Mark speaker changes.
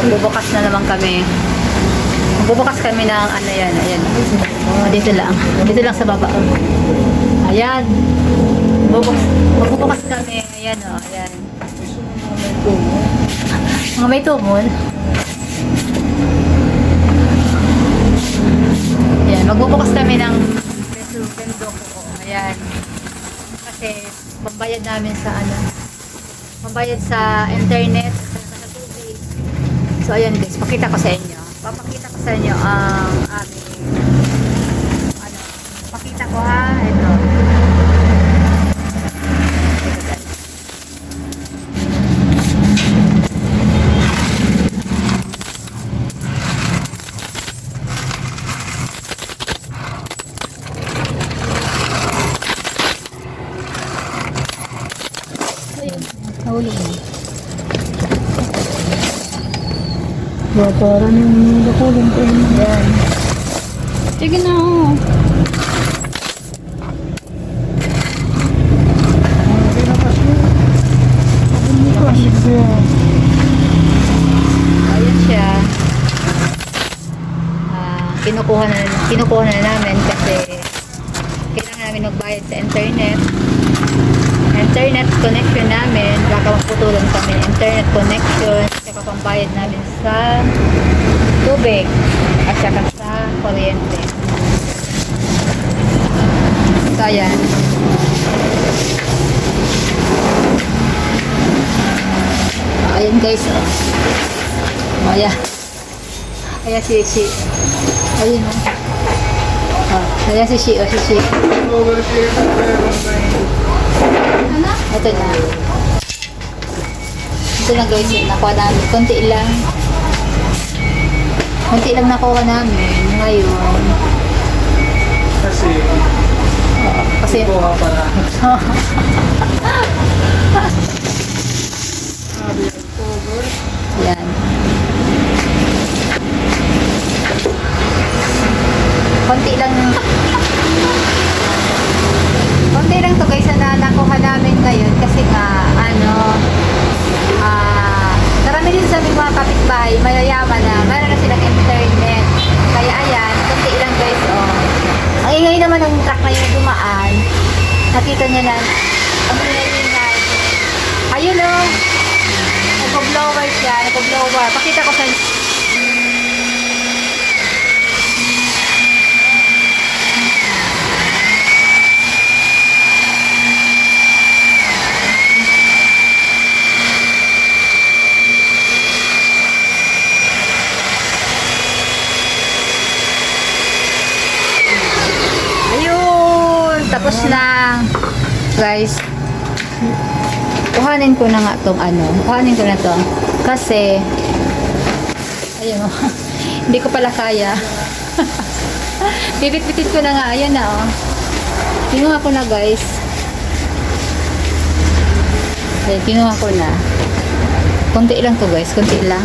Speaker 1: Magbubukas na naman kami. Magbubukas kami ng ano yan, ayan. Oh, dito lang. Dito lang sa baba. Ayan. Magbubukas, magbubukas kami. Ayan o, oh, ayan. Mga may tumon. Ayan, magbubukas kami ng Besuquendo ko. Ayan. Kasi pambayad namin sa ano, pambayad sa internet. So ayan guys, pakita ko sa inyo. Papakita ko sa inyo ang aming ano, pakita ko ha, ito. Nahulog na.
Speaker 2: Bata rin yung nakulong ko yun.
Speaker 1: Ayan.
Speaker 2: Sige na oh.
Speaker 1: Ayan siya. Ah, kinukuha na kinukuha na namin kasi kailangan namin magbayad sa internet. Internet connection namin, baka maputulan kami ng internet connection, saka pambayad namin sa tubig at saka sa kuryente. So, ayan. Ayan guys, oh. Oh, ayan. Si si. Ayun oh. Oh, ayan si si, oh, si si. Ito na. Ito na guys, yung nakuha namin. Konti lang. Konti lang nakuha namin. Ngayon.
Speaker 3: Kasi,
Speaker 1: Oo, kasi,
Speaker 3: kuha pa na.
Speaker 1: yan. Konti lang. Konti lang to guys na nakuha namin ngayon kasi nga ano ah karami din sa aming mga kapitbahay mayayaman na meron na silang internet kaya ayan konti lang guys oh. Ang ingay naman ng truck na yung dumaan. Nakita niya na ang ingay ayun oh. Nagpo-blower siya nagpo-blower pakita ko sa Ayun! Tapos na. Guys, kuhanin ko na nga tong ano. Kuhanin ko na to. Kasi, ayun. Hindi ko pala kaya. Bibit-bitit ko na nga. Ayan na oh. Kinuha ko na guys. Ayan, kinuha ko na. Kunti lang to guys. Kunti lang.